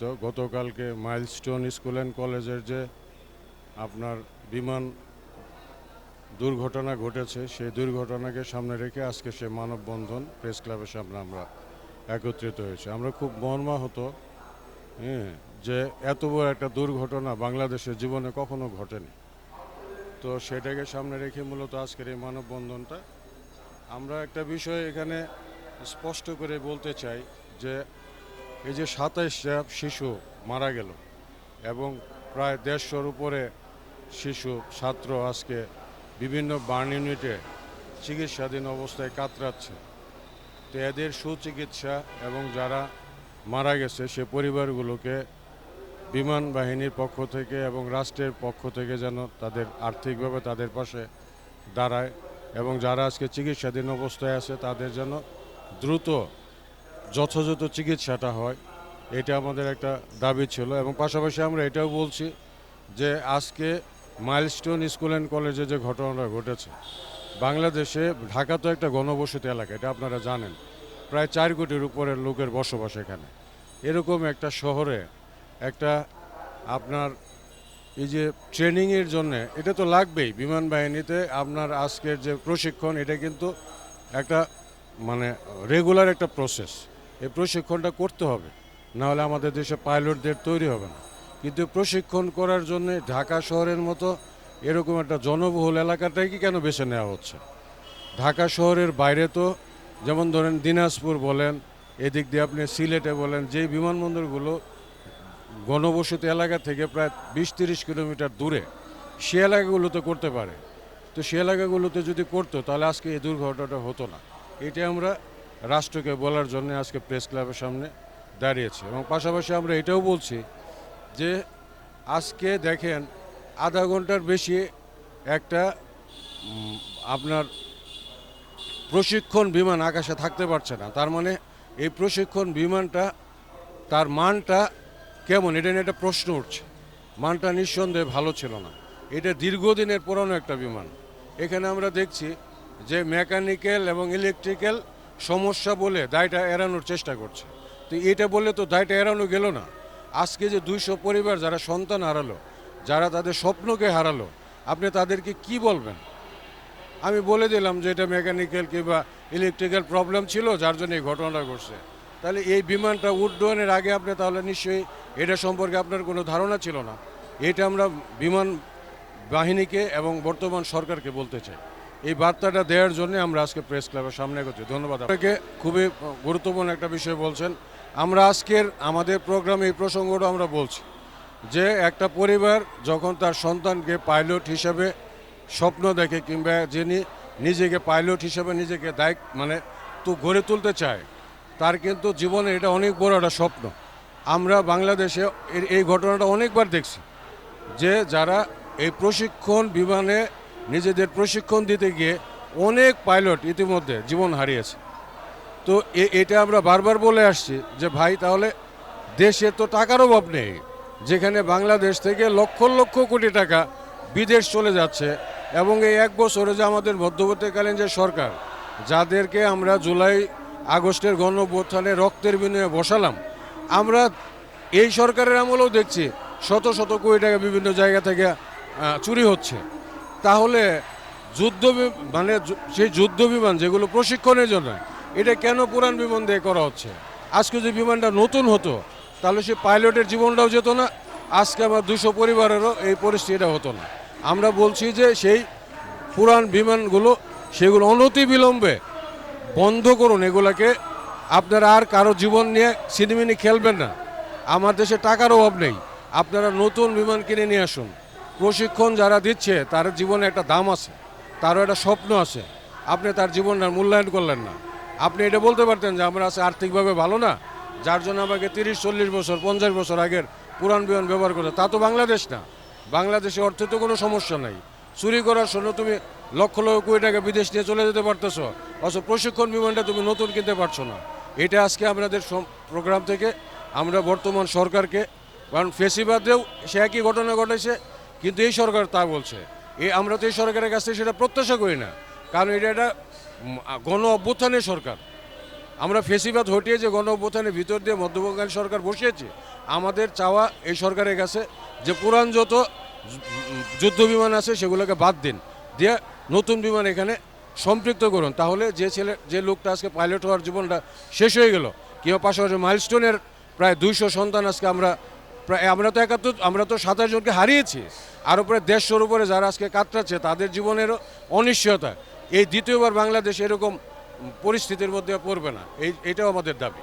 দুঃখিত গতকালকে milestone school and কলেজের যে আপনার বিমান দুর্ঘটনা ঘটেছে, সেই দুর্ঘটনাকে সামনে রেখে আজকে সে মানববন্ধন প্রেস ক্লাবের সামনে আমরা একত্রিত হয়েছে। আমরা খুব মর্মাহত হ্যাঁ যে এত বড় একটা দুর্ঘটনা বাংলাদেশের জীবনে কখনো ঘটেনি। তো সেটাকে সামনে রেখে মূলত আজকের এই মানববন্ধনটা আমরা একটা বিষয় এখানে স্পষ্ট করে বলতে চাই যে এই যে সাতাইশটা শিশু মারা গেল এবং প্রায় দেড়শোর উপরে শিশু, ছাত্র আজকে বিভিন্ন বার্ন ইউনিটে চিকিৎসাধীন অবস্থায় কাতরাচ্ছে। তো এদের সুচিকিৎসা এবং যারা মারা গেছে, সে পরিবারগুলোকে বিমান বাহিনীর পক্ষ থেকে এবং রাষ্ট্রের পক্ষ থেকে যেন তাদের আর্থিকভাবে তাদের পাশে দাঁড়ায় এবং যারা আজকে চিকিৎসাধীন অবস্থায় আছে, তাদের যেন দ্রুত যথাযথ চিকিৎসাটা হয়, এটা আমাদের একটা দাবি ছিল এবং পাশাপাশি আমরা এটাও বলছি যে আজকে মাইলস্টোন স্কুল অ্যান্ড কলেজে যে ঘটনাটা ঘটেছে, বাংলাদেশে ঢাকা তো একটা গণবসতি এলাকা, এটা আপনারা জানেন, প্রায় চার কোটির উপরের লোকের বসবাস এখানে। এরকম একটা শহরে একটা আপনার এই যে ট্রেনিংয়ের জন্য, এটা তো লাগবেই বিমান বাহিনীতে, আপনার আজকের যে প্রশিক্ষণ, এটা কিন্তু একটা মানে রেগুলার একটা প্রসেস এই প্রশিক্ষণটা করতে হবে। নাহলে আমাদের দেশে পাইলটদের তৈরি হবে না। কিন্তু প্রশিক্ষণ করার জন্য ঢাকা শহরের মতো এরকম একটা জনবহুল এলাকাটাই কি কেন বেছে নেওয়া হচ্ছে? ঢাকা শহরের বাইরে তো, যেমন ধরেন দিনাজপুর বলেন, এদিক দিয়ে আপনি সিলেটে বলেন, যেই বিমানবন্দরগুলো ঘনবসতি এলাকা থেকে প্রায় বিশ তিরিশ কিলোমিটার দূরে, সে এলাকাগুলোতে করতে পারে। তো সে এলাকাগুলোতে যদি করতো, তাহলে আজকে এই দুর্ঘটনাটা হতো না। এটা আমরা রাষ্ট্রকে বলার জন্য আজকে প্রেস ক্লাবের সামনে দাঁড়িয়েছে। এবং পাশাপাশি আমরা এটাও বলছি যে, আজকে দেখেন আধা ঘণ্টার বেশি একটা আপনার প্রশিক্ষণ বিমান আকাশে থাকতে পারছে না। তার মানে এই প্রশিক্ষণ বিমানটা, তার মানটা কেমন? এটা নিয়ে একটা প্রশ্ন উঠছে। মানটা নিঃসন্দেহে ভালো ছিল না। এটা দীর্ঘদিনের পুরনো একটা বিমান। এখানে আমরা দেখছি যে মেকানিক্যাল এবং ইলেকট্রিক্যাল সমস্যা বলে দায়টা এড়ানোর চেষ্টা করছে। তো এটা বললে তো দায়টা এড়ানো গেল না। আজকে যে দুইশো পরিবার যারা সন্তান হারালো, যারা তাদের স্বপ্নকে হারালো, আপনি তাদেরকে কি বলবেন? আমি বলে দিলাম যে এটা মেকানিক্যাল কিংবা ইলেকট্রিক্যাল প্রবলেম ছিল, যার জন্য এই ঘটনাটা ঘটছে। তাহলে এই বিমানটা উড্ডয়নের আগে আপনি তাহলে নিশ্চয়ই এটা সম্পর্কে আপনার কোনো ধারণা ছিল না। এটা আমরা বিমান বাহিনীকে এবং বর্তমান সরকারকে বলতে চাই। এই বার্তাটা দেওয়ার জন্য আমরা আজকে প্রেস ক্লাবের সামনে করছি ধন্যবাদ আপনাকে। খুবই গুরুত্বপূর্ণ একটা বিষয় বলছেন। আমরা আজকের আমাদের প্রোগ্রামে এই প্রসঙ্গটা আমরা বলছি যে একটা পরিবার যখন তার সন্তানকে পাইলট হিসেবে স্বপ্ন দেখে কিংবা যিনি নিজেকে পাইলট হিসেবে নিজেকে দায়িত্ব মানে তো গড়ে তুলতে চায়, তার কিন্তু জীবনে এটা অনেক বড় একটা স্বপ্ন। আমরা বাংলাদেশে এই ঘটনাটা অনেকবার দেখছি যে যারা এই প্রশিক্ষণ বিমানে নিজেদের প্রশিক্ষণ দিতে গিয়ে অনেক পাইলট ইতিমধ্যে জীবন হারিয়েছে। তো এটা আমরা বারবার বলে আসছি যে ভাই তাহলে দেশে তো টাকার অভাব নেই, যেখানে বাংলাদেশ থেকে লক্ষ লক্ষ কোটি টাকা বিদেশ চলে যাচ্ছে এবং এই এক বছরে যে আমাদের মধ্যবর্তীকালীন যে সরকার, যাদেরকে আমরা জুলাই আগস্টের গণঅভ্যুত্থানে রক্তের বিনিময়ে বসালাম, আমরা এই সরকারের আমলেও দেখছি শত শত কোটি টাকা বিভিন্ন জায়গা থেকে চুরি হচ্ছে। তাহলে যুদ্ধ মানে সেই যুদ্ধ বিমান যেগুলো প্রশিক্ষণের জন্য, এটা কেন পুরান বিমান দিয়ে করা হচ্ছে? আজকে যে বিমানটা নতুন হতো, তাহলে সে পাইলটের জীবনটাও যেত না, আজকে আমার দুশো পরিবারেরও এই পরিস্থিতিটা হতো না। আমরা বলছি যে সেই পুরান বিমানগুলো, সেগুলো অনতি বিলম্বে বন্ধ করুন, এগুলাকে আপনারা আর কারও জীবন নিয়ে সিনেমিনি খেলবেন না। আমার দেশে টাকার অভাব নেই। আপনারা নতুন বিমান কিনে নিয়ে আসুন। প্রশিক্ষণ যারা দিচ্ছে, তার জীবনে একটা দাম আছে, তারও একটা স্বপ্ন আছে। আপনি তার জীবনটার মূল্যায়ন করলেন না। আপনি এটা বলতে পারতেন যে, আমরা আছে আর্থিকভাবে ভালো না, যার জন্য আমাকে তিরিশ, চল্লিশ বছর, পঞ্চাশ বছর আগের পুরান বিমান ব্যবহার করতে তা তো বাংলাদেশ না। বাংলাদেশে অর্থে তো কোনো সমস্যা নাই। চুরি করার জন্য তুমি লক্ষ লক্ষ কোটি টাকা বিদেশ নিয়ে চলে যেতে পারতেছো, অথচ প্রশিক্ষণ বিমানটা তুমি নতুন কিনতে পারছ না। এটা আজকে আমাদের প্রোগ্রাম থেকে আমরা বর্তমান সরকারকে, কারণ ফেসিবাদেও সে একই ঘটনা ঘটেছে কিন্তু এই সরকার তা বলছে। এই আমরা তো এই সরকারের কাছ থেকে সেটা প্রত্যাশা করি না। কারণ এটা একটা গণ অভ্যুত্থানের সরকার। আমরা ফেসিবাদ হটিয়ে যে গণ অভ্যুত্থানের ভিতর দিয়ে মধ্যবঙ্গালী সরকার বসিয়েছে, আমাদের চাওয়া এই সরকারের কাছে যে পুরান যত যুদ্ধ বিমান আছে সেগুলোকে বাদ দিন। দিয়ে নতুন বিমান এখানে সম্পৃক্ত করুন। তাহলে যে ছেলে, যে লোকটা আজকে পাইলট হওয়ার জীবনটা শেষ হয়ে গেল, কিংবা পাশাপাশি মাইলস্টোনের প্রায় দুইশো সন্তান আজকে আমরা প্রায় আমরা তো একাত্তর, আমরা তো সাতাশ জনকে হারিয়েছি। আর উপরে দেড়শোর উপরে যারা আজকে কাতরাচ্ছে, তাদের জীবনের অনিশ্চয়তা। এই দ্বিতীয়বার বাংলাদেশ এরকম পরিস্থিতির মধ্যে পড়বে না। এই, এটাও আমাদের দাবি।